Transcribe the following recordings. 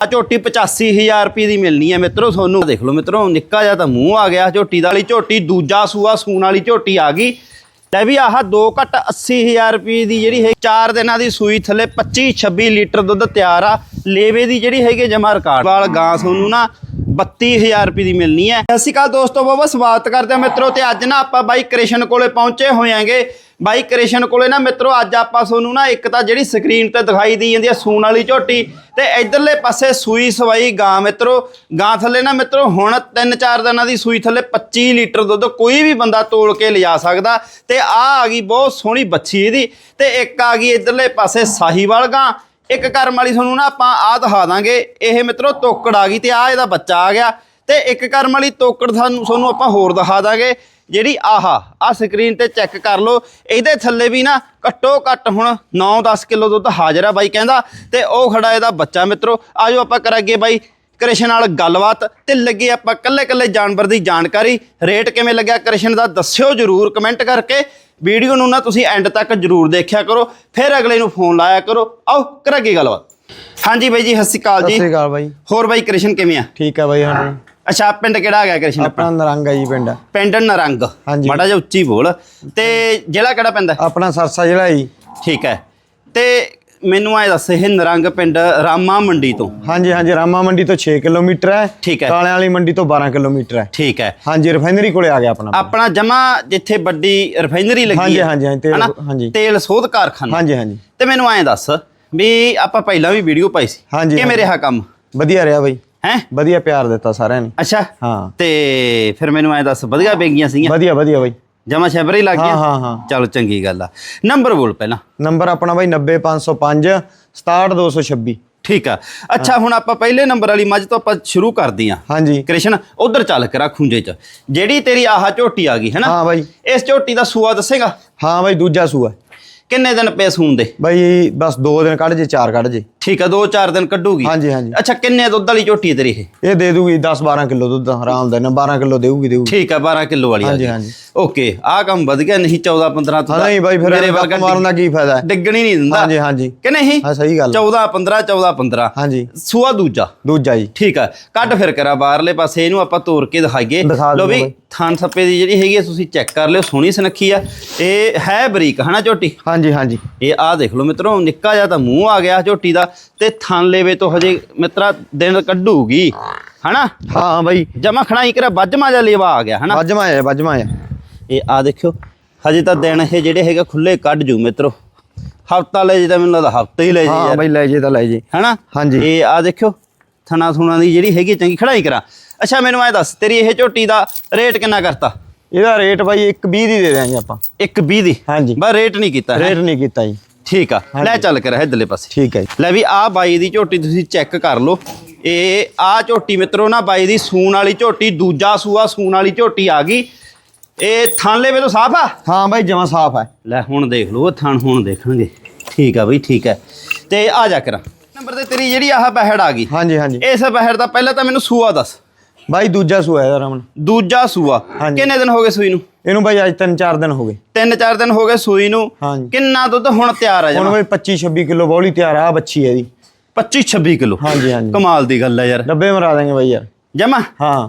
ਆ ਝੋਟੀ 85000 ਰੁਪਏ ਦੀ ਮਿਲਣੀ ਹੈ ਮਿੱਤਰੋ, ਤੁਹਾਨੂੰ ਦੇਖ ਲਓ ਮਿੱਤਰੋ, ਨਿੱਕਾ ਜਿਹਾ ਤਾਂ ਮੂੰਹ ਆ ਗਿਆ, ਝੋਟੀ ਦਾ ਵਾਲੀ ਝੋਟੀ, ਦੂਜਾ ਸੂਆ ਸੂਣ ਵਾਲੀ ਝੋਟੀ ਆ ਗਈ। ਲੈ ਵੀ ਆਹ 2 ਘੱਟ 80000 ਰੁਪਏ ਦੀ ਜਿਹੜੀ ਹੈ 4 ਦਿਨਾਂ ਦੀ ਸੂਈ ਥੱਲੇ 25 26 ਲੀਟਰ ਦੁੱਧ ਤਿਆਰ ਆ। ਲੇਵੇ ਦੀ ਜਿਹੜੀ ਹੈਗੀ ਜਮਾ ਰਿਕਾਰਡ। ਵਾਲ ਗਾਂ ਤੁਹਾਨੂੰ ਨਾ 32000 ਰੁਪਏ ਦੀ ਮਿਲਣੀ ਹੈ। ਸਤਿ ਸ਼੍ਰੀ ਅਕਾਲ ਦੋਸਤੋ, ਬਹੁਤ ਬਹੁਤ ਸਵਾਗਤ ਕਰਦੇ ਹਾਂ ਮਿੱਤਰੋ ਤੇ ਅੱਜ ਨਾ ਆਪਾਂ ਬਾਈ ਕ੍ਰਿਸ਼ਨ ਕੋਲੇ ਪਹੁੰਚੇ ਹੋਏ ਆਂਗੇ ਬਾਈ ਕ੍ਰਿਸ਼ਨ ਕੋਲੇ ਨਾ ਮਿੱਤਰੋ, ਅੱਜ ਆਪਾਂ ਤੁਹਾਨੂੰ ਨਾ ਇੱਕ ਤਾਂ ਜਿਹੜੀ ਸਕਰੀਨ ਤੇ ਦਿਖਾਈ ਦੀ ਜਾਂਦੀ ਹੈ ਸੂਣ ਵਾਲੀ ਝੋਟੀ ਤੇ ਇਧਰਲੇ ਪਾਸੇ ਸੂਈ ਸਵਾਈ ਗਾਂ ਮਿੱਤਰੋ। ਗਾਂ ਥੱਲੇ ਨਾ ਮਿੱਤਰੋ, ਹੁਣ 3-4 ਦਿਨਾਂ ਦੀ ਸੂਈ ਥੱਲੇ 25 ਲੀਟਰ ਦੁੱਧ ਕੋਈ ਵੀ ਬੰਦਾ ਤੋਲ ਕੇ ਲਿਜਾ ਸਕਦਾ ਤੇ ਆ ਆ ਗਈ ਬਹੁਤ ਸੋਹਣੀ ਬੱਚੀ ਇਹਦੀ ਤੇ ਇੱਕ ਆ ਗਈ ਇਧਰਲੇ ਪਾਸੇ ਸਾਹੀਵਾਲ ਗਾਂ। ਇੱਕ ਕਰਮ ਵਾਲੀ ਤੁਹਾਨੂੰ ਨਾ ਆਪਾਂ ਆਹ ਦਿਖਾ ਦਾਂਗੇ। ਇਹ ਮਿੱਤਰੋ ਤੋਕੜ ਆ ਗਈ ਤੇ ਆ ਇਹਦਾ ਬੱਚਾ ਆ ਗਿਆ। ਤੇ ਇੱਕ ਕਰਮ ਵਾਲੀ ਤੋਕੜ ਤੁਹਾਨੂੰ ਤੁਹਾਨੂੰ ਆਪਾਂ ਹੋਰ ਦਿਖਾ ਦਾਂਗੇ। ਜਿਹੜੀ ਆਹਾ ਆ ਸਕਰੀਨ ਤੇ ਚੈੱਕ ਕਰ ਲਓ। ਇਹਦੇ ਥੱਲੇ ਵੀ ਨਾ ਘੱਟੋ ਘੱਟ ਹੁਣ 9-10 ਕਿਲੋ ਦੁੱਧ ਹਾਜ਼ਰ ਆ ਬਾਈ ਕਹਿੰਦਾ। ਤੇ ਉਹ ਖੜਾ ਇਹਦਾ ਬੱਚਾ ਮਿੱਤਰੋ। ਆਜੋ ਆਪਾਂ ਕਰਾਂਗੇ ਬਾਈ ਕ੍ਰਿਸ਼ਨ ਨਾਲ ਗੱਲਬਾਤ। ਤੇ ਲੱਗੇ ਆਪਾਂ ਕੱਲੇ ਕੱਲੇ ਜਾਨਵਰ ਦੀ ਜਾਣਕਾਰੀ। ਰੇਟ ਕਿਵੇਂ ਲੱਗਿਆ ਕ੍ਰਿਸ਼ਨ ਦਾ ਦੱਸਿਓ ਜਰੂਰ ਕਮੈਂਟ ਕਰਕੇ। ਵੀਡੀਓ ਨੂੰ ਨਾ ਤੁਸੀਂ ਐਂਡ ਤੱਕ ਜਰੂਰ ਦੇਖਿਆ ਕਰੋ ਫਿਰ ਅਗਲੇ ਨੂੰ ਫੋਨ ਲਾਇਆ ਕਰੋ। ਆਓ ਕਰਾਂਗੇ ਗੱਲਬਾਤ। ਹਾਂਜੀ ਬਾਈ ਜੀ ਸਤਿ ਸ਼੍ਰੀ ਅਕਾਲ ਸਤਿ ਜੀ ਸ੍ਰੀ ਅਕਾਲ ਬਾਈ। ਹੋਰ ਬਾਈ ਕ੍ਰਿਸ਼ਨ ਕਿਵੇਂ ਆ? ਠੀਕ ਆ ਬਾਈ ਹਾਂ ਅੱਛਾ ਪਿੰਡ ਕਿਹੜਾ ਆ ਗਿਆ ਕ੍ਰਿਸ਼ਨ ਆਪਣਾ? ਨਰੰਗ ਆ ਜੀ ਪਿੰਡ। ਪਿੰਡ ਨਰੰਗ। ਹਾਂਜੀ। ਮਾੜਾ ਜਿਹਾ ਉੱਚੀ ਬੋਲ। ਤੇ ਜ਼ਿਲ੍ਹਾ ਕਿਹੜਾ ਪੈਂਦਾ? ਆਪਣਾ ਸਰਸਾ ਜ਼ਿਲ੍ਹਾ ਜੀ। ਠੀਕ ਹੈ। ਤੇ ਮੈਨੂੰ ਐ ਦੱਸ ਇਹ ਨਰੰਗ ਪਿੰਡ ਰਾਮਾ ਮੰਡੀ ਤੋਂ? ਹਾਂਜੀ ਹਾਂਜੀ ਰਾਮਾ ਮੰਡੀ ਤੋਂ 6 ਕਿਲੋਮੀਟਰ ਹੈ। ਠੀਕ ਹੈ। ਕਾਲਿਆਂ ਵਾਲੀ ਮੰਡੀ ਤੋਂ 12 ਕਿਲੋਮੀਟਰ ਹੈ। ਠੀਕ ਹੈ। ਹਾਂਜੀ ਰਿਫਾਈਨਰੀ ਕੋਲੇ ਆ ਗਿਆ ਆਪਣਾ। ਆਪਣਾ ਜਮਾ ਜਿੱਥੇ ਵੱਡੀ ਰਿਫਾਈਨਰੀ ਲੱਗੀ ਹੈ। ਹਾਂਜੀ, ਹਾਂਜੀ? ਹਾਂਜੀ। ਤੇਲ ਸੋਧ ਕਾਰਖਾਨਾ। ਹਾਂਜੀ ਹਾਂਜੀ। ਤੇ ਮੈਨੂੰ ਐਂ ਦੱਸ ਵੀ ਆਪਾਂ ਪਹਿਲਾਂ ਵੀ ਵੀਡੀਓ ਪਾਈ ਸੀ। ਕਿਵੇਂ। ਰਿਹਾ ਕੰਮ? ਵਧੀਆ ਰਿਹਾ ਬਾਈ। ਹੈ? ਵਧੀਆ ਪਿਆਰ ਦਿੱਤਾ ਸਾਰਿਆਂ ਨੇ। ਅੱਛਾ। ਹਾਂ। ਤੇ ਫਿਰ ਮੈਨੂੰ ਐਂ ਦੱਸ ਵਧੀਆ ਬੇਗੀਆਂ ਸੀਗੀਆਂ? ਵਧੀਆ ਵਧੀਆ ਬਾਈ। ਜਮਾ ਸ਼ੈਬਰੀ ਲੱਗ ਹਾਂ ਗਿਆ। ਹਾਂ ਹਾਂ। ਚਲੋ ਚੰਗੀ ਗੱਲ ਆ। ਨੰਬਰ ਬੋਲ ਪਹਿਲਾਂ। ਨੰਬਰ ਆਪਣਾ ਬਾਈ 90505 67226 ਠੀਕ ਆ। ਅੱਛਾ ਹੁਣ ਆਪਾਂ ਪਹਿਲੇ ਨੰਬਰ ਵਾਲੀ ਮੱਝ ਤੋਂ ਆਪਾਂ ਸ਼ੁਰੂ ਕਰਦੇ ਆਂ। ਹਾਂਜੀ। ਕ੍ਰਿਸ਼ਨ ਉਧਰ ਚੱਲ ਕੇ ਰੱਖ ਖੁੰਝੇ ਚ। ਜਿਹੜੀ ਤੇਰੀ ਆਹ ਝੋਟੀ ਆ ਗਈ ਹੈ ਨਾ? ਹਾਂ ਬਾਈ। ਇਸ ਝੋਟੀ ਦਾ ਸੂਆ ਦੱਸੇਗਾ? ਹਾਂ ਬਾਈ ਦੂਜਾ ਸੂਆ। ਕਿੰਨੇ ਦਿਨ ਪਏ ਸੂਣ ਦੇ? ਬਾਈ ਬਸ 2 ਦਿਨ ਕੱਢ ਜੇ 4 ਕੱਢ ਜੇ। ਠੀਕ ਆ 2-4 ਦਿਨ ਕੱਢੂਗੀ? ਹਾਂਜੀ ਹਾਂਜੀ। ਅੱਛਾ ਕਿੰਨੇ ਦੁੱਧ ਵਾਲੀ ਝੋਟੀ ਹੈ ਤੇਰੀ ਇਹ? ਇਹ ਦੇ ਦੂਗੀ 10 12 ਕਿਲੋ ਦੁੱਧ ਆਰਾਮ ਦਾ ਨਾ 12 ਕਿਲੋ ਦੇਊਗੀ ਦੇਊਗੀ। ਠੀਕ ਆ 12 ਕਿਲੋ ਵਾਲੀ ਆ ਹਾਂਜੀ। ਹਾਂਜੀ। ਓਕੇ ਆਹ ਕੰਮ ਵਧ ਗਿਆ ਨਹੀਂ 14 15 ਤੋਂ ਨਹੀਂ ਬਾਈ ਫਿਰ ਮੇਰੇ ਵਰਗਾ ਮਾਰਨ ਦਾ ਕੀ ਫਾਇਦਾ ਹੈ? ਡਿੱਗਣੀ ਨਹੀਂ ਦਿੰਦਾ। ਹਾਂਜੀ ਹਾਂਜੀ। ਕਿ ਨਹੀਂ? ਹਾਂ ਸਹੀ ਗੱਲ 14 15 14 15 ਹਾਂਜੀ। ਸੂਆ ਦੂਜਾ। ਦੂਜਾ ਜੀ। ਠੀਕ ਆ ਕੱਢ ਫਿਰ ਕਰਾ ਬਾਹਰਲੇ ਪਾਸੇ ਇਹਨੂੰ ਆਪਾਂ ਤੋੜ ਕੇ ਦਿਖਾਈਏ। ਦਿਖਾ ਲੋ ਵੀ। ਥਾਨ ਸੱਪੇ ਦੀ ਜਿਹੜੀ ਹੈਗੀ ਆ ਤੁਸੀਂ ਚੈੱਕ ਕਰ ਲਿਓ ਸੋਹਣੀ ਸੁਨੱਖੀ ਆ। ਇਹ ਹੈ ਬਰੀਕ ਹਨਾ ਝੋਟੀ? ਹਾਂਜੀ ਹਾਂਜੀ। ਇਹ ਆ ਦੇਖ ਲਓ ਮਿੱਤਰੋ ਨਿੱਕਾ ਜਿਹਾ ਤਾਂ ਮੂੰਹ ਆ ਗਿਆ ਝੋਟੀ ਦਾ ਤੇ ਥਣ ਲੇਵੇ ਤੋਂ ਹਜੇ ਮਿੱਤਰਾ ਦਿਨ ਕੱਢੂਗੀ ਹਨਾ? ਹਾਂ ਬਾਈ। ਜਮਾ ਖਣਾਈ ਕਰਾ ਵੱਜਮਾ ਜਿਹਾ ਲੇਵਾ ਆ ਗਿਆ ਹਨਾ? ਵੱਜਮਾ ਆਇਆ ਵੱਜਮਾ ਆਇਆ ਇਹ ਆ ਦੇਖਿਓ ਹਜੇ ਤਾਂ ਦਿਨ ਇਹ ਜਿਹੜੇ ਹੈਗੇ ਖੁੱਲੇ ਕੱਢ ਜੂ ਮਿੱਤਰੋ। ਹਫਤਾ ਲੈ ਜੇ ਤਾਂ ਮੈਨੂੰ ਲੱਗਦਾ ਹਫਤਾ ਹੀ ਲੈ ਜੇ ਹਾਂ ਬਾਈ ਲੈ ਜੇ ਤਾਂ ਲੈ ਜੇ। ਹਨਾ? ਹਾਂਜੀ। ਇਹ ਆ ਦੇਖਿਓ ਥਣਾ ਥੁਣਾ ਦੀ ਜਿਹੜੀ ਹੈਗੀ ਚੰਗੀ ਖੜਾਈ ਕਰਾ। ਅੱਛਾ ਮੈਨੂੰ ਐ ਦੱਸ ਤੇਰੀ ਇਹ ਝੋਟੀ ਦਾ ਰੇਟ ਕਿੰਨਾ ਕਰਤਾ? ਇਹਦਾ ਰੇਟ ਬਾਈ 120 ਦੀ ਦੇ ਦਿਆਂਗੇ ਆਪਾਂ। 120 ਦੀ? ਹਾਂਜੀ। ਬਸ ਰੇਟ ਨਹੀਂ ਕੀਤਾ? ਰੇਟ ਨਹੀਂ ਕੀਤਾ ਜੀ। ਠੀਕ ਆ ਲੈ ਚੱਲ ਕੇ ਰਹਿ ਇਧਰਲੇ ਪਾਸੇ। ਠੀਕ ਹੈ ਜੀ। ਲੈ ਵੀ ਆ ਬਾਈ ਦੀ ਝੋਟੀ ਤੁਸੀਂ ਚੈੱਕ ਕਰ ਲਓ। ਇਹ ਆ ਝੋਟੀ ਮਿੱਤਰੋ ਨਾ ਬਾਈ ਦੀ ਸੂਣ ਵਾਲੀ ਝੋਟੀ ਦੂਜਾ ਸੂਆ ਸੂਣ ਵਾਲੀ ਝੋਟੀ ਆ ਗਈ। ਇਹ ਥਾਂਲੇ ਵੇ ਤੋਂ ਸਾਫ਼ ਆ? ਹਾਂ ਬਾਈ ਜਮਾ ਸਾਫ਼ ਹੈ ਲੈ ਹੁਣ ਦੇਖ ਲਓ ਥਣ ਹੁਣ ਦੇਖਣਗੇ। ਠੀਕ ਆ ਬਈ ਠੀਕ ਹੈ ਤੇ ਆ ਜਾ ਕਰਾਂ। ਨੰਬਰ ਤੇ ਤੇਰੀ ਜਿਹੜੀ ਆਹ ਬਹਿੜ ਆ ਗਈ। ਹਾਂਜੀ ਹਾਂਜੀ। ਇਸ ਬਹਿੜ ਦਾ ਪਹਿਲਾਂ ਤਾਂ ਮੈਨੂੰ ਸੂਆ ਦੱਸ। ਬਾਈ ਦੂਜਾ ਸੂਆ ਇਹਦਾ ਰਮਨ। ਦੂਜਾ ਸੂਆ। ਹਾਂਜੀ। ਕਿੰਨੇ ਦਿਨ ਹੋ ਗਏ ਸੂਈ ਨੂੰ? ਇਹਨੂੰ ਬਾਈ ਅੱਜ 3-4 ਦਿਨ ਹੋ ਗਏ। ਤਿੰਨ ਚਾਰ ਦਿਨ ਹੋ ਗਏ ਸੂਈ ਨੂੰ। ਹਾਂਜੀ। ਕਿੰਨਾ ਦੁੱਧ ਹੁਣ ਤਿਆਰ ਆ ਹੁਣ ਜਾਣਾ ਬਾਈ 25-26 ਕਿਲੋ ਬੌਲੀ ਤਿਆਰ ਆ ਆਹ ਬੱਚੀ ਹੈ ਇਹਦੀ। 25 26 ਕਿਲੋ? ਹਾਂਜੀ ਹਾਂਜੀ। ਕਮਾਲ ਦੀ ਗੱਲ ਹੈ ਯਾਰ। ਡੱਬੇ ਮਰਾ ਦਾਂਗੇ ਬਾਈ ਯਾਰ। ਜਮਾ? ਹਾਂ।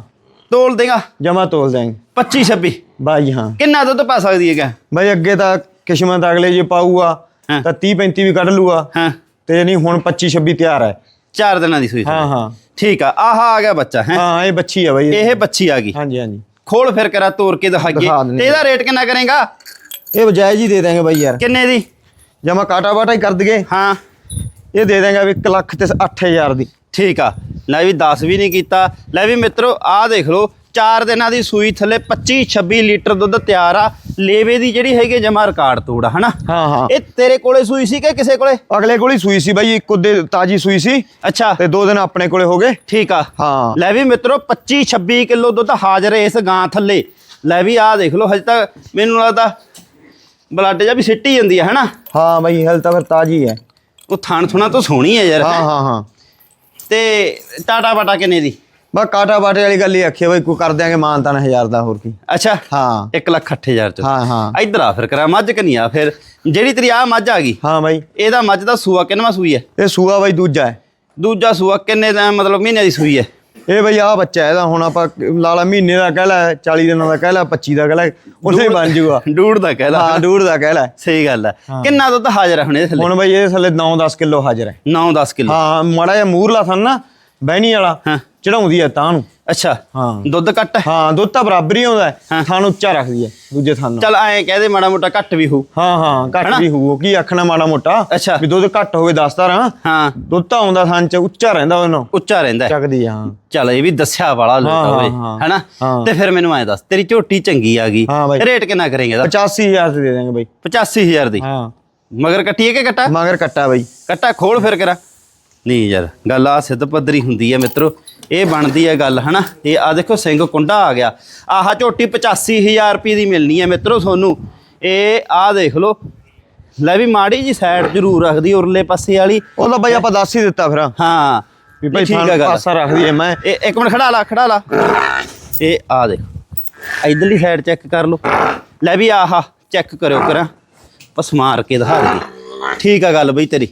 ਤੋਲ ਦੇਗਾ? ਜਮਾ ਤੋਲ ਦਾਂਗੇ 25 26 ਬਾਈ ਹਾਂ। ਕਿੰਨਾ ਦੁੱਧ ਪਾ ਸਕਦੀ ਹੈਗਾ? ਬਾਈ ਅੱਗੇ ਤਾਂ ਕਿਸਮਤ ਅਗਲੇ ਜੇ ਪਾਊਗਾ ਹਾਂ। ਤਾਂ 30-35 ਵੀ ਕੱਢ ਲੂਗਾ। ਹਾਂ। ਤੇ ਨਹੀਂ ਹੁਣ 25-26 ਤਿਆਰ ਹੈ। ਚਾਰ ਦਿਨਾਂ ਦੀ ਸੂਈ ਹਾਂ ਹਾਂ। ਠੀਕ ਆ ਆਹ ਆ ਗਿਆ ਬੱਚਾ ਹੈ? ਹਾਂ ਇਹ ਬੱਚੀ ਹੈ ਬਾਈ। ਇਹ ਬੱਚੀ ਆ ਗਈ। ਹਾਂਜੀ ਹਾਂਜੀ। ਖੋਲ ਫਿਰ ਕਰਾ ਤੋੜ ਕੇ ਦਿਖਾਈਏ ਤੇ ਇਹਦਾ ਰੇਟ ਕਿੰਨਾ ਕਰੇਗਾ? ਇਹ ਬਜਾਇਜ਼ ਹੀ ਦੇ ਦਾਂਗੇ ਬਾਈ ਯਾਰ। ਕਿੰਨੇ ਦੀ? ਜਮਾ ਕਾਟਾ ਬਾਟਾ ਹੀ ਕਰ ਦਈਏ। ਹਾਂ। ਇਹ ਦੇ ਦਾਂਗੇ ਵੀ 1 ਲੱਖ ਤੇ 8000 ਦੀ। ਠੀਕ ਆ। ਲੈ ਵੀ 10 ਵੀ ਨਹੀਂ ਕੀਤਾ। ਲੈ ਵੀ ਮਿੱਤਰੋ ਆਹ ਦੇਖ ਲਓ 4 ਦਿਨਾਂ ਦੀ ਸੂਈ ਥੱਲੇ 25 26 ਲੀਟਰ ਦੁੱਧ ਤਿਆਰ ਆ। ਲੇਵੇ ਦੀ ਜਿਹੜੀ ਹੈਗੀ ਜਮਾ ਰਿਕਾਰਡ ਤੋੜ ਹਨਾ? ਹਾਂ ਹਾਂ। ਇਹ ਤੇਰੇ ਕੋਲੇ ਸੂਈ ਸੀ ਕਿ ਕਿਸੇ ਕੋਲੇ? ਅਗਲੇ ਕੋਲ ਹੀ ਸੂਈ ਸੀ ਬਾਈ ਇੱਕ ਉਹਦੇ ਤਾਜੀ ਸੂਈ ਸੀ। ਅੱਛਾ। ਤੇ ਦੋ ਦਿਨ ਆਪਣੇ ਕੋਲੇ ਹੋ ਗਏ। ਠੀਕ ਆ। ਹਾਂ। ਲੈ ਵੀ ਮਿੱਤਰੋ 25 26 ਕਿਲੋ ਦੁੱਧ ਹਾਜ਼ਰ ਹੈ ਇਸ ਗਾਂ ਥੱਲੇ। ਲੈ ਵੀ ਆਹ ਦੇਖ ਲਓ ਹਜੇ ਤੱਕ ਮੈਨੂੰ ਲੱਗਦਾ ਬਲੱਡ ਜਾਂ ਵੀ ਸਿੱਟੀ ਜਾਂਦੀ ਹੈ ਹਨਾ? ਹਾਂ ਬਾਈ ਹਲ ਤਾਂ ਫਿਰ ਤਾਜੀ ਹੈ। ਉਹ ਥਣ ਥੁਣਾ ਤੋਂ ਸੋਹਣੀ ਹੈ ਯਾਰ। ਹਾਂ ਹਾਂ ਹਾਂ। ਤੇ ਟਾਟਾ ਬਾਟਾ ਕਿੰਨੇ ਦੀ? ਬਸ ਕਾਟਾ ਬਾਟੇ ਵਾਲੀ ਗੱਲ ਹੀ ਆਖੀ ਬਾਈ ਕੋਈ ਕਰ ਦਿਆਂਗੇ ਮਾਨ ਤਾਂ 1000 ਦਾ ਹੋਰ ਕੀ। ਅੱਛਾ? ਹਾਂ। 1 ਲੱਖ 8000 ਚ। ਹਾਂ ਹਾਂ। ਇੱਧਰ ਆ ਫਿਰ ਕਰਾ ਮੱਝ ਕਨੀਆ ਫਿਰ ਜਿਹੜੀ ਤੇਰੀ ਆ ਮੱਝ ਆ ਗਈ ਹਾਂ ਬਾਈ। ਇਹਦਾ ਮੱਝ ਦਾ ਸੂਆ ਕਿੰਨਵਾ ਸੂਈ ਹੈ? ਇਹ ਸੂਆ ਬਾਈ ਦੂਜਾ ਹੈ। ਦੂਜਾ ਸੂਆ ਕਿੰਨੇ ਦਾ ਮਤਲਬ ਮਹੀਨੇ ਦੀ ਸੂਈ ਹੈ? ਇਹ ਬਈ ਆ ਬੱਚਾ ਇਹਦਾ ਹੁਣ ਆਪਾਂ ਲਾਲਾ ਮਹੀਨੇ ਦਾ ਕਹਿ ਲੈ 40 ਦਿਨਾਂ ਦਾ ਕਹਿ ਲੈ 25 ਦਾ ਕਹਿ ਲੈ ਉਸੇ ਬਣ ਜੂਗਾ। ਡੂੜ ਦਾ ਕਹਿ ਲਾ। ਹਾਂ ਡੂੜ ਦਾ ਕਹਿ ਲੈ। ਸਹੀ ਗੱਲ ਹੈ। ਕਿੰਨਾ ਦੁੱਧ ਹਾਜ਼ਰ ਹੈ ਹੁਣ ਇਹਦੇ ਥੱਲੇ? ਹੁਣ ਬਈ ਇਹ ਥੱਲੇ 9-10 ਕਿਲੋ ਹਾਜ਼ਰ ਹੈ। 9-10 ਕਿਲੋ। ਹਾਂ ਮਾੜਾ ਜਿਹਾ ਮੂਰਲਾ ਥਣ ਨਾ ਬਹਿਣੀ ਵਾਲਾ। ਚੜਾਉਂਦੀ ਹੈ ਤਾਂ ਨੂੰ। ਅੱਛਾ ਹਾਂ। ਦੁੱਧ ਘੱਟ? ਹੈ ਹਾਂ ਦੁੱਧ ਤਾਂ ਬਰਾਬਰ ਹੀ ਆਉਂਦਾ ਹੈ। ਥਣ ਉੱਚਾ ਰੱਖਦੀ ਹੈ ਦੂਜੇ ਥਣ ਨਾਲ ਚੱਲ ਐਂ ਕਹਦੇ ਮਾੜਾ ਮੋਟਾ ਘੱਟ ਵੀ ਹੋ ਹਾਂ ਹਾਂ ਘੱਟ ਵੀ ਹੋਊ। ਕੀ ਆਖਣਾ ਮਾੜਾ ਮੋਟਾ? ਅੱਛਾ। ਵੀ ਦੁੱਧ ਘੱਟ ਹੋਵੇ ਦੱਸਦਾ ਰਾਂ ਹਾਂ। ਦੁੱਧ ਤਾਂ ਆਉਂਦਾ ਥਣ ਚ ਉੱਚਾ ਰਹਿੰਦਾ ਉਹਨਾਂ ਉੱਚਾ ਰਹਿੰਦਾ। ਚੱਕਦੀ ਆ, ਹਾਂ। ਚੱਲ ਇਹ ਵੀ ਦੱਸਿਆ ਵਾਲਾ ਲੋਟਾ ਹਾਂ, ਓਏ ਹਾਂ, ਹੈਨਾ। ਤੇ ਫਿਰ ਮੈਨੂੰ ਐਂ ਦੱਸ ਤੇਰੀ ਝੋਟੀ ਚੰਗੀ ਆ ਗਈ। ਰੇਟ ਕਿੰਨਾ ਕਰੇਂਗੇ ਇਹਦਾ? 85000 ਤੇ ਦੇ ਦਾਂਗੇ ਬਈ। 85000 ਦੀ। ਹਾਂ। ਮਗਰ ਕੱਟੀਏ ਕਿ ਕੱਟਾ? ਮਗਰ ਕੱਟਾ ਬਈ। ਕੱਟਾ ਖੋਲ ਫਿਰ ਕਰਾ। ਨਹੀਂ ਯਾਰ ਗੱਲ ਆ ਸਿੱਧ ਪੱਧਰੀ ਹੁੰਦੀ ਹੈ ਮਿੱਤਰੋ ਇਹ ਬਣਦੀ ਹੈ ਗੱਲ ਹਨਾ? ਇਹ ਆ ਦੇਖੋ ਸਿੰਘ ਕੁੰਡਾ ਆ ਗਿਆ। ਆਹ ਝੋਟੀ 85000 ਰੁਪਏ ਦੀ ਮਿਲਣੀ ਹੈ ਮਿੱਤਰੋ ਤੁਹਾਨੂੰ। ਇਹ ਆ ਦੇਖ ਲਓ। ਲੈ ਵੀ ਮਾੜੀ ਜੀ ਸਾਈਡ ਜ਼ਰੂਰ ਰੱਖਦੀ ਉਰਲੇ ਪਾਸੇ ਵਾਲੀ। ਉਹ ਤਾਂ ਬਈ ਆਪਾਂ ਦੱਸ ਹੀ ਦਿੱਤਾ ਫਿਰ। ਹਾਂ। ਵੀ ਭਾਈ ਠੀਕ ਪਾਸਾ ਰੱਖਦੀ ਐ ਮੈਂ। ਇਹ ਇੱਕ ਮਿੰਟ ਖੜਾ ਲਾ ਖੜਾ ਲਾ। ਇਹ ਆ ਦੇਖ। ਇਧਰਲੀ ਸਾਈਡ ਚੈੱਕ ਕਰ ਲਓ। ਲੈ ਵੀ ਆਹਾ ਚੈੱਕ ਕਰਿਓ ਕਰਾਂ। ਬਸ ਮਾਰ ਕੇ ਦਿਖਾ ਦੇ। ਠੀਕ ਆ ਗੱਲ ਬਈ ਤੇਰੀ।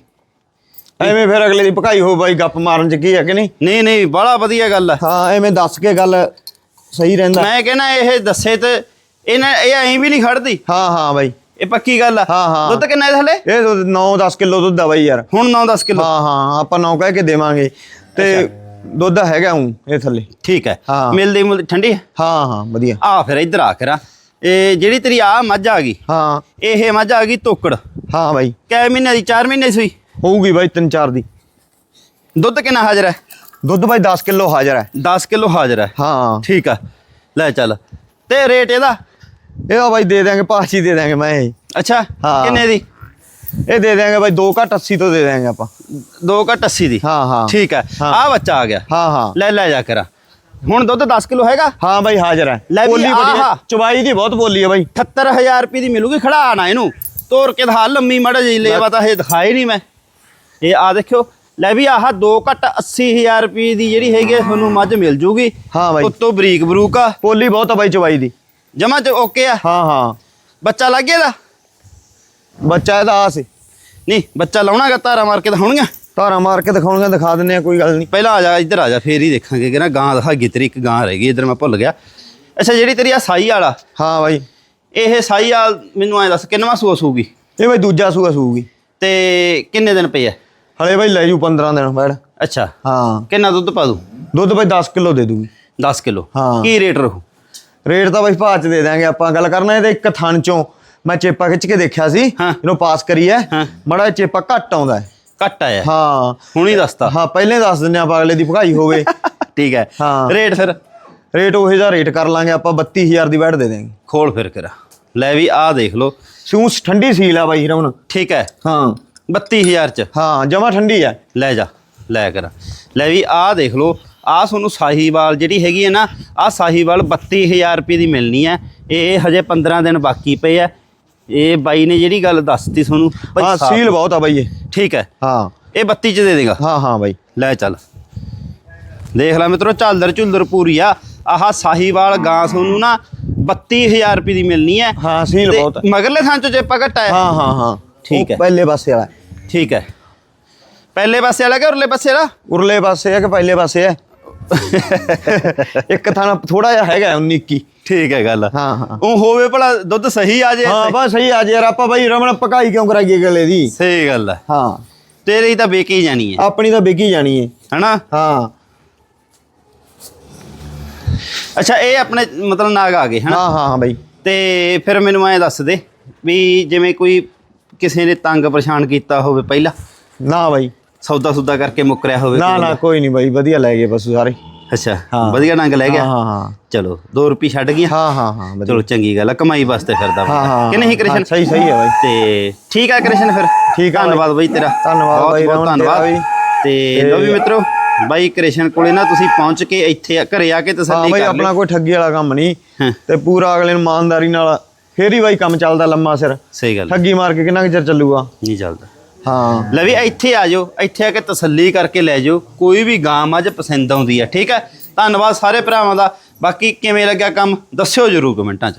ਐਵੇਂ ਫਿਰ ਅਗਲੇ ਦੀ ਭਕਾਈ ਹੋ ਬਾਈ ਗੱਪ ਮਾਰਨ ਚ ਕੀ ਹੈ ਕਿ ਨਹੀਂ? ਨਹੀਂ ਨਹੀਂ ਬੜਾ ਵਧੀਆ ਗੱਲ ਆ। ਹਾਂ ਐਵੇਂ ਦੱਸ ਕੇ ਗੱਲ ਸਹੀ ਰਹਿੰਦਾ। ਮੈਂ ਕਹਿੰਦਾ ਇਹ ਦੱਸੇ ਤੇ ਇਹਨਾਂ ਇਹ ਐਂ ਵੀ ਨਹੀਂ ਖੜਦੀ। ਹਾਂ ਹਾਂ ਬਾਈ। ਇਹ ਪੱਕੀ ਗੱਲ ਆ। ਹਾਂ, ਹਾਂ। ਦੁੱਧ ਕਿੰਨਾ ਇਹਦੇ ਹਲੇ ਇਹ 9-10 ਕਿਲੋ ਦੁੱਧ ਆ ਬਾਈ ਯਾਰ। ਹੁਣ 9-10 ਕਿਲੋ। ਹਾਂ ਹਾਂ ਆਪਾਂ 9 ਕਹਿ ਕੇ ਦੇਵਾਂਗੇ। ਤੇ ਦੁੱਧ ਹੈਗਾ ਹੂੰ ਇਹ ਥੱਲੇ। ਠੀਕ ਹੈ। ਹਾਂ। ਮਿਲਦੀ ਮੁੱਲ ਠੰਡੀ? ਹੈ ਹਾਂ ਹਾਂ ਵਧੀਆ। ਆ ਫਿਰ ਇੱਧਰ ਆ ਕਰਾਂ ਇਹ ਜਿਹੜੀ ਤੇਰੀ ਆ ਮੱਝ ਆ ਗਈ। ਹਾਂ। ਇਹ ਮੱਝ ਆ ਗਈ ਤੋਕੜ। ਹਾਂ ਬਾਈ। ਕੈ ਮਹੀਨੇ ਦੀ? 4 ਮਹੀਨੇ ਸੂਈ? ਹੋਊਗੀ ਬਾਈ 3-4 ਦੀ। ਦੁੱਧ ਕਿੰਨਾ ਹਾਜ਼ਰ ਹੈ? ਦੁੱਧ ਬਾਈ 10 ਕਿਲੋ ਹਾਜ਼ਰ ਹੈ। 10 ਕਿਲੋ ਹਾਜ਼ਰ ਹੈ। ਹਾਂ। ਠੀਕ ਆ ਲੈ ਚੱਲ। ਤੇ ਰੇਟ ਇਹਦਾ? ਇਹ ਬਾਈ ਦੇ ਦਿਆਂਗੇ ਪਾਛੀ ਦੇ ਦਿਆਂਗੇ ਮੈਂ ਅੱਛਾ ਹਾਂ। ਕਿੰਨੇ ਦੀ? ਇਹ ਦੇ ਦਿਆਂਗੇ ਬਾਈ 2 ਘੱਟ 80 ਤੋਂ ਦੇ ਦਿਆਂਗੇ ਆਪਾਂ। 2 ਘੱਟ 80 ਦੀ? ਹਾਂ ਹਾਂ। ਠੀਕ ਹੈ। ਹਾਂ। ਆ ਬੱਚਾ ਆ ਗਿਆ। ਹਾਂ ਹਾਂ। ਲੈ ਲੈ ਜਾ ਕਰਾਂ। ਹੁਣ ਦੁੱਧ 10 ਕਿਲੋ ਹੈਗਾ? ਹਾਂ ਬਾਈ ਹਾਜ਼ਰ ਹੈ। ਵੀ ਬੋਲੀ ਬੜੀ ਆਹਾ। ਚਵਾਈ ਦੀ ਬਹੁਤ ਬੋਲੀ ਹੈ ਬਾਈ। 78000 ਰੁਪਏ ਦੀ ਮਿਲੂਗੀ ਖੜਾ ਆਣਾ ਇਹਨੂੰ। ਤੋਰ ਕੇ ਦਿਖਾ ਲੰਮੀ ਮੜਾ ਜੀ ਲੈ ਪਤਾ ਇਹ ਦਿਖਾਈ ਨਹੀਂ ਮੈਂ। ਇਹ ਆ ਦੇਖਿਓ ਲੈ ਵੀ ਆਹ 2 ਘੱਟ 80000 ਰੁਪਏ ਦੀ ਜਿਹੜੀ ਹੈਗੀ ਆ, ਤੁਹਾਨੂੰ ਮੱਝ ਮਿਲ ਜੂਗੀ। ਹਾਂ ਬਾਈ। ਉੱਤੋਂ ਬਰੀਕ ਬਰੂਕ ਆ। ਬੋਲੀ ਬਹੁਤ ਆ ਬਾਈ ਚਵਾਈ ਦੀ। ਜਮਾ ਚ ਓਕੇ ਆ। ਹਾਂ ਹਾਂ। ਬੱਚਾ ਲੱਗ ਗਿਆ ਦਾ ਬੱਚਾ ਇਹਦਾ ਆ ਸੀ। ਨਹੀਂ ਬੱਚਾ ਲਾਉਣਾਗਾ ਤਾਰਾ ਮਾਰ ਕੇ ਦਿਖਾਉਣੀਆਂ? ਧਾਰਾ ਮਾਰ ਕੇ ਦਿਖਾਉਣਗੇ ਦਿਖਾ ਦਿੰਨੇ ਆ ਕੋਈ ਗੱਲ ਨਹੀਂ। ਪਹਿਲਾਂ ਆ ਜਾ ਇੱਧਰ ਆ ਜਾ ਫੇਰ ਹੀ ਦੇਖਾਂਗੇ ਕਿ ਨਾ ਗਾਂ ਦਿਖਾ ਗਈ ਤੇਰੀ ਇੱਕ ਗਾਂ ਰਹਿ ਗਈ ਇੱਧਰ ਮੈਂ ਭੁੱਲ ਗਿਆ। ਅੱਛਾ ਜਿਹੜੀ ਤੇਰੀ ਆ ਸਾਈ ਵਾਲਾ ਹਾਂ ਬਾਈ। ਇਹ ਸਾਈ ਵਾਲ ਮੈਨੂੰ ਐ ਦੱਸ ਕਿੰਨਵਾਂ ਸੂਆ ਸੂਗੀ? ਇਹ ਬਾਈ ਦੂਜਾ ਸੂਆ ਸੂਗੀ। ਤੇ ਕਿੰਨੇ ਦਿਨ ਪਏ ਆ? ਹਲੇ ਬਾਈ ਲੈ ਜੂ 15 ਦਿਨ ਬੈੜ ਅੱਛਾ। ਹਾਂ। ਕਿੰਨਾ ਦੁੱਧ ਪਾ ਦੂ ਦੁੱਧ ਬਾਈ 10 ਕਿਲੋ ਦੇ ਦੂਗੀ 10 ਕਿਲੋ। ਹਾਂ। ਕੀ ਰੇਟ ਰਹੂ? ਰੇਟ ਤਾਂ ਬਾਈ ਭਾਅ ਚ ਦੇ ਦਾਂਗੇ ਆਪਾਂ ਗੱਲ ਕਰਨਾ ਇਹਦੇ ਇੱਕ ਥਣ ਚੋਂ। ਮੈਂ ਚੇਪਾ ਖਿੱਚ ਕੇ ਦੇਖਿਆ ਸੀ। ਇਹਨੂੰ ਪਾਸ ਕਰੀ ਹੈ। ਮੜਾ ਚੇਪਾ ਘੱਟ ਆਉਂਦਾ ਹੈ। ਘੱਟ ਆਇਆ। ਹਾਂ। ਹੁਣੀ ਦੱਸਤਾ। ਹਾਂ ਪਹਿਲੇ ਦੱਸ ਦਿੰਨੇ ਆਪਾਂ ਅਗਲੇ ਦੀ ਭਗਾਈ ਹੋਵੇ। ਠੀਕ ਹੈ। ਹਾਂ। ਰੇਟ ਫਿਰ? ਰੇਟ ਉਹੇ ਜਿਹਾ ਰੇਟ ਕਰ ਲਾਂਗੇ ਆਪਾਂ 32000 ਦੀ ਬੈਠ ਦੇ ਦਾਂਗੇ ਖੋਲ ਫਿਰ ਕਰਾ। ਲੈ ਵੀ ਆਹ ਦੇਖ ਲਓ। ਸੂਸ ਠੰਡੀ ਸੀਲ ਆ ਬਾਈ ਰਮਨ ਠੀਕ ਹੈ। ਹਾਂ। 32000 ਚ। ਹਾਂ ਜਮਾ ਠੰਡੀ ਆ। ਲੈ ਜਾ ਲੈ ਕਰ। ਲੈ ਵੀ ਆਹ ਦੇਖ ਲਓ ਆਹ ਤੁਹਾਨੂੰ ਸਾਹੀਵਾਲ ਜਿਹੜੀ ਹੈਗੀ ਹੈ ਨਾ ਆਹ ਸਾਹੀਵਾਲ 32000 ਰੁਪਏ ਦੀ ਮਿਲਣੀ ਹੈ ਇਹ ਹਜੇ 15 ਦਿਨ ਬਾਕੀ ਪਏ ਆ। ਇਹ ਬਾਈ ਨੇ ਜਿਹੜੀ ਗੱਲ ਦੱਸਤੀ ਤੁਹਾਨੂੰ ਭਾਈ ਹਾਂ ਸੀਲ ਬਹੁਤ ਆ ਬਾਈ ਇਹ। ਠੀਕ ਹੈ। ਹਾਂ। ਇਹ 32 ਚ ਦੇ ਦੇਗਾ। ਹਾਂ ਹਾਂ ਬਾਈ। ਲੈ ਚੱਲ। ਦੇਖ ਲੈ ਮਿੱਤਰੋ ਝਾਲਦਰ ਝੁਲਦਰ ਪੂਰੀ ਆ। ਆਹ ਸਾਹੀਵਾਲ ਗਾਂ ਤੁਹਾਨੂੰ ਨਾ 32000 ਰੁਪਏ ਦੀ ਮਿਲਣੀ ਹੈ। ਹਾਂ ਸੀਲ ਤੇ ਬਹੁਤ ਆ। ਮਗਰਲੇ ਥਾਂ ਚੋਂ ਚੇਪਾ ਘਟਾ ਹੈ ਹਾਂ ਹਾਂ ਹਾਂ। ਠੀਕ ਉਹ ਹੈ। ਪਹਿਲੇ ਪਾਸੇ ਵਾਲਾ। ਠੀਕ ਹੈ। ਪਹਿਲੇ ਪਾਸੇ ਵਾਲਾ ਕਿ ਉਰਲੇ ਪਾਸੇ ਵਾਲਾ? ਉਰਲੇ ਪਾਸੇ ਆ ਕਿ ਪਹਿਲੇ ਪਾਸੇ ਆ ਇੱਕ ਥਾਣਾ ਥੋੜਾ ਜਿਹਾ ਹੈਗਾ 19 21 ਠੀਕ ਹੈ ਗੱਲ। ਹਾਂ ਹਾਂ। ਉਹ ਹੋਵੇ ਭਲਾ ਦੁੱਧ ਸਹੀ ਆ ਜੇ। ਹਾਂ ਬਸ ਸਹੀ ਆ ਜੇ ਯਾਰ ਆਪਾਂ ਬਾਈ ਰਮਣ ਪਕਾਈ ਕਿਉਂ ਕਰਾਈਏ ਗਲੇ ਦੀ? ਸਹੀ ਗੱਲ ਹੈ। ਹਾਂ। ਤੇਰੀ ਤਾਂ ਬੇਕੀ ਜਾਣੀ ਹੈ। ਆਪਣੀ ਤਾਂ ਵਿਕੀ ਜਾਣੀ ਏ ਹਨਾ? ਹਾਂ। ਅੱਛਾ ਇਹ ਆਪਣੇ ਮਤਲਬ ਨਾਗ ਆ ਗਏ ਹਨਾ? ਹਾਂ ਹਾਂ ਹਾਂ ਬਾਈ। ਤੇ ਫਿਰ ਮੈਨੂੰ ਐਂ ਦੱਸ ਦੇ ਵੀ ਜਿਵੇਂ ਕੋਈ ਕਿਸੇ ਨੇ ਤੰਗ ਪਰੇਸ਼ਾਨ ਕੀਤਾ ਹੋਵੇ ਪਹਿਲਾਂ? ਨਾ ਬਾਈ। ਸੌਦਾ ਸੁਦਾ ਕਰਕੇ ਮੁੱਕਰਿਆ ਹੋਵੇ ਨਾ ਨਾ ਕੋਈ ਨਹੀਂ ਬਾਈ ਵਧੀਆ ਲੈ ਗਏ ਪਸ਼ੂ ਸਾਰੇ। ਅੱਛਾ ਹਾਂ। ਵਧੀਆ ਡੰਗ ਲੈ ਗਿਆ? ਹਾਂ ਹਾਂ। ਚਲੋ 2 ਰੁਪਏ ਛੱਡ ਗਿਆ ਹਾਂ ਹਾਂ ਹਾਂ ਚਲੋ ਚੰਗੀ ਗੱਲ ਆ ਕਮਾਈ ਵਾਸਤੇ ਫਿਰਦਾ ਕਿ ਨਹੀਂ ਕ੍ਰਿਸ਼ਨ? ਸਹੀ ਸਹੀ ਹੈ ਬਾਈ। ਤੇ ਠੀਕ ਆ ਕ੍ਰਿਸ਼ਨ ਫਿਰ? ਠੀਕ ਆ ਬਾਈ। ਧੰਨਵਾਦ ਬਾਈ ਤੇਰਾ। ਧੰਨਵਾਦ ਬਾਈ, ਬਹੁਤ ਧੰਨਵਾਦ। ਤੇ ਲੋ ਵੀ ਮਿੱਤਰੋ ਬਾਈ ਕ੍ਰਿਸ਼ਨ ਕੋਲੇ ਨਾ ਤੁਸੀਂ ਪਹੁੰਚ ਕੇ ਇੱਥੇ ਘਰੇ ਆ ਕੇ ਹਾਂ ਤਸੱਲੀ ਬਾਈ ਕਰ ਆਪਣਾ ਲਿਓ। ਕੋਈ ਠੱਗੀ ਵਾਲਾ ਕੰਮ ਨਹੀਂ। ਤੇ ਪੂਰਾ ਅਗਲੇ ਨੂੰ ਇਮਾਨਦਾਰੀ ਨਾਲ ਫੇਰ ਹੀ ਬਾਈ ਕੰਮ ਚੱਲਦਾ ਲੰਮਾ ਸਿਰ। ਸਹੀ ਗੱਲ ਠੱਗੀ ਮਾਰ ਕੇ ਕਿੰਨਾ ਕੁ ਚਿਰ ਚੱਲੂਗਾ? ਨਹੀਂ ਚੱਲਦਾ। ਹਾਂ। ਲੈ ਵੀ ਇੱਥੇ ਆ ਜਾਓ ਇੱਥੇ ਆ ਕੇ ਤਸੱਲੀ ਕਰਕੇ ਲੈ ਜਾਓ। ਕੋਈ ਵੀ ਗਾਂ ਮੱਝ ਪਸੰਦ ਆਉਂਦੀ ਹੈ ਠੀਕ ਹੈ? ਧੰਨਵਾਦ ਸਾਰੇ ਭਰਾਵਾਂ ਦਾ। ਬਾਕੀ ਕਿਵੇਂ ਲੱਗਿਆ ਕੰਮ? ਦੱਸਿਓ ਜਰੂਰ ਕਮੈਂਟਾਂ 'ਚ।